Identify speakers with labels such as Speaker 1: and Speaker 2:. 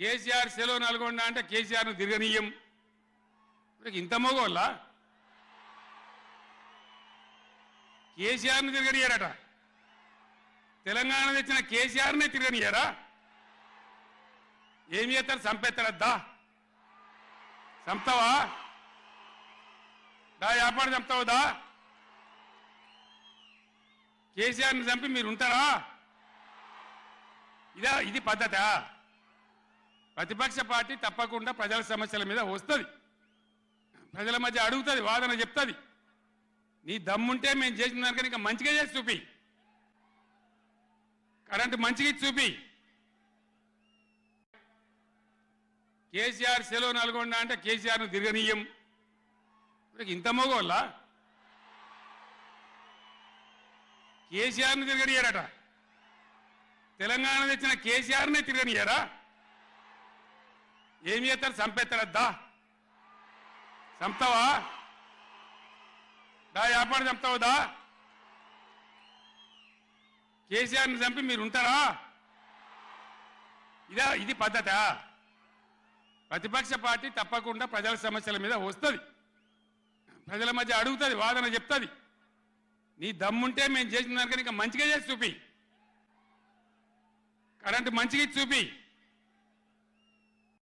Speaker 1: కేసీఆర్ సెలవు నల్గొండ అంటే కేసీఆర్ను తిరగనీయం. ఇప్పుడు ఇంత మగోళ్ళ? కేసీఆర్ను తిరగనియారట. తెలంగాణ తెచ్చిన కేసీఆర్నే తిరగనియారా? ఏం చేస్తారు? చంపేస్తాడద్దా? చంపుతావా? దా వ్యాపారం చంపుతావుదా కేసీఆర్ని చంపి మీరు ఉంటారా ఇదా ఇది పద్ధతా? ప్రతిపక్ష పార్టీ తప్పకుండా ప్రజల సమస్యల మీద వస్తుంది. ప్రజల మధ్య అడుగుతుంది వాదన చెప్తుంది. నీ దమ్ముంటే మేము చేసిన దానికని ఇంకా మంచిగా చేసి చూపి. కరెంటు మంచిగా చూపి. కేసీఆర్ సెలవు నల్గొండ అంటే కేసీఆర్ను తిరగనీయం. ఇంత మగోళ్ళ? కేసీఆర్ను తిరగనియరట. తెలంగాణ తెచ్చిన కేసీఆర్నే తిరగనియరా? ఏమి చేస్తారు? చంపేస్తాడద్దా చంపుతావా? దా వ్యాపారం చంపుతావుదా కేసీఆర్ని చంపి మీరు ఉంటారా ఇదా ఇది పద్ధత. ప్రతిపక్ష పార్టీ తప్పకుండా ప్రజల సమస్యల మీద వస్తుంది. ప్రజల మధ్య అడుగుతుంది వాదన చెప్తుంది. నీ దమ్ముంటే మేము చేసిన దానికని ఇంకా మంచిగా చేసి చూపి. కరెంటు మంచిగా ఇచ్చి చూపి.